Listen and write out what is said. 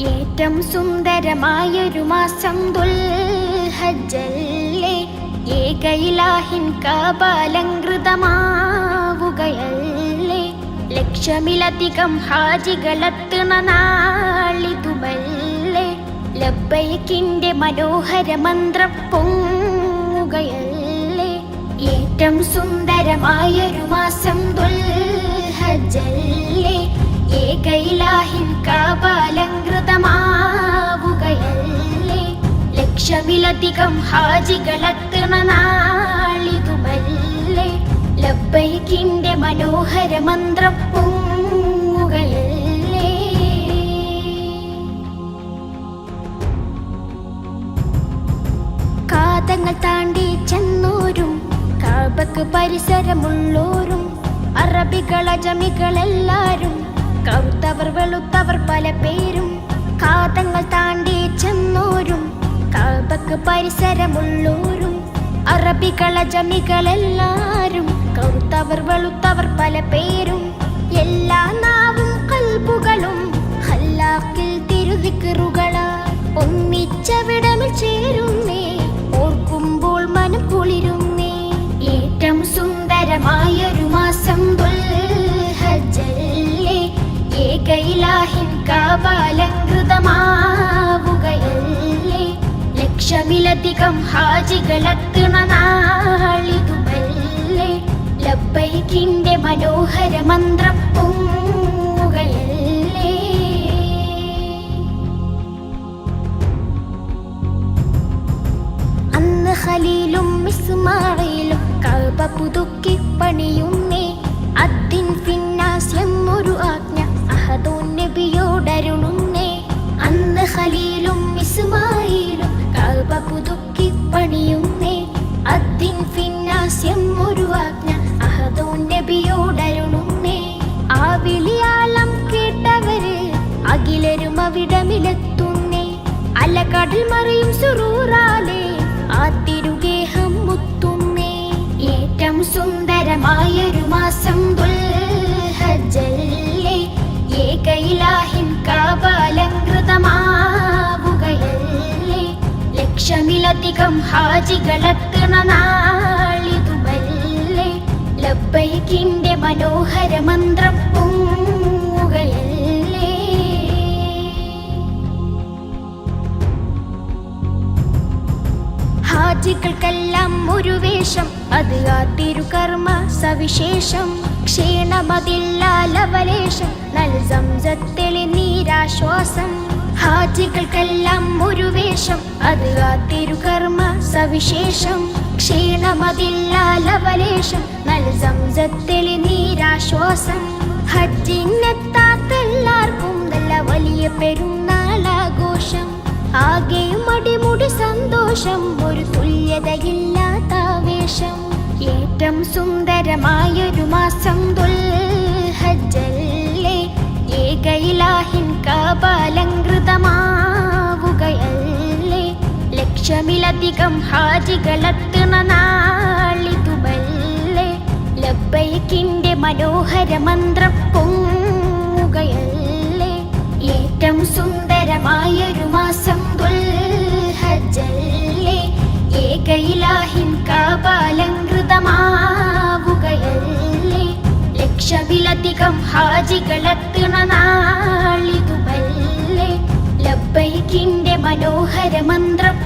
ഏറ്റം സുന്ദരമായൊരു മാസം ദുൽഹജ്ജല്ലേ? ഏകയിലാഹിൻ കാപാലങ്കൃതമാവുകയല്ലേ ലക്ഷമിലധികം ഹാജികളെത്തുന്ന നാളിതുമല്ലേ? ലബ്ബയക്കിന്റെ മനോഹര മന്ത്രം പൊങ്ങുകയല്ലേ? ഏറ്റവും സുന്ദരമായൊരു മാസം ദുൽഹജ്ജല്ലേ? ഏകയിലാഹിൻ കാപാലങ്കൃതമാവുകയല്ലേ ലക്ഷമിലധികം ഹാജികളെത്തണ നാളിതുമല്ലേ ലബ്ബൈക്കിന്റെ മനോഹര മന്ത്രം പൊങ്ങുകയല്ലേ? കാതങ്ങൾ താണ്ടി ചെന്നോരും കാബക്ക് പരിസരമുള്ളോരും അറബികൾ അജമികളെല്ലാരും കറുത്തവർ വെളുത്തവർ പല പേരും കാതങ്ങൾ താണ്ടി ചെന്നോരും കാബക്ക് പരിസരമുള്ളോരും അറബികൾ അജമികളെല്ലാരും കറുത്തവർ വെളുത്തവർ പല പേരും എല്ലാ ലക്ഷമിലധികം ഹാജികളെത്തുന്ന നാളിതുമല്ലേ ലബ്ബൈക്കിന്റെ മനോഹര മന്ത്രം പണിയുന്നേ അതിൻ പിന്നാസ്യം ഒരു ആജ്ഞ അദ്ദിൻ ഫിന്നാസ് എന്നൊരു ആജ്ഞ. അഹദോൻ നബിയോടരുളുന്നേ ആ വിളിയാളം കേട്ടവര് അഖിലരും അലകടൽ മറിയും സുറൂറാലേ ആ തിരുഗേഹം മുത്തുന്നേ. ഏറ്റവും സുന്ദരമായൊരു മാസം ലക്ഷമിലധികം ഹാജികളെത്തുന്ന നാളിതുമല്ലേ ലബ്ബൈക്കിന്റെ മനോഹര മന്ത്രം പൊങ്ങുകയല്ലേ ഹാജികൾക്കെല്ലാം ഒരു വേഷം അത് ആ തിരുകർമ്മ സവിശേഷം. ക്ഷീണമതില്ലാലവലേഷം നൽ സംസത്തെളി നീരാശ്വാസം ഹാജികൾക്കെല്ലാം ഒരു വേഷം അത് ആ തിരുകർമ്മ സവിശേഷം. ക്ഷീണമതില്ല ലവലേശം നൽ സംസത്തെളി നീരാശ്വാസം. ഹജ്ജിനെത്താത്തെല്ലാവർക്കും നല്ല വലിയ പെരുന്നാളാഘോഷം. ആകെയും അടിമുടി സന്തോഷം. ഒരു തുല്യതയില്ലാത്ത ആവേശം. ഏറ്റവും സുന്ദരമായൊരു മാസം ലക്ഷമിലധികം ഹാജികളെത്തുന്ന നാളിതുമല്ലേ? ലബ്ബൈക്കിന്റെ മനോഹര മന്ത്രം പൊങ്ങുകയല്ലേ? ഏറ്റവും സുന്ദരമായൊരു മാസം ദുൽഹജല്ലേ ഏകയിലാഹിൻ കാപാലങ്കൃതമാവുകയല്ലേ ലക്ഷമിലധികം ഹാജികളെത്തുന്ന നാളിതുമല്ലേ? ലബ്ബൈക്കിന്റെ മനോഹര മന്ത്രം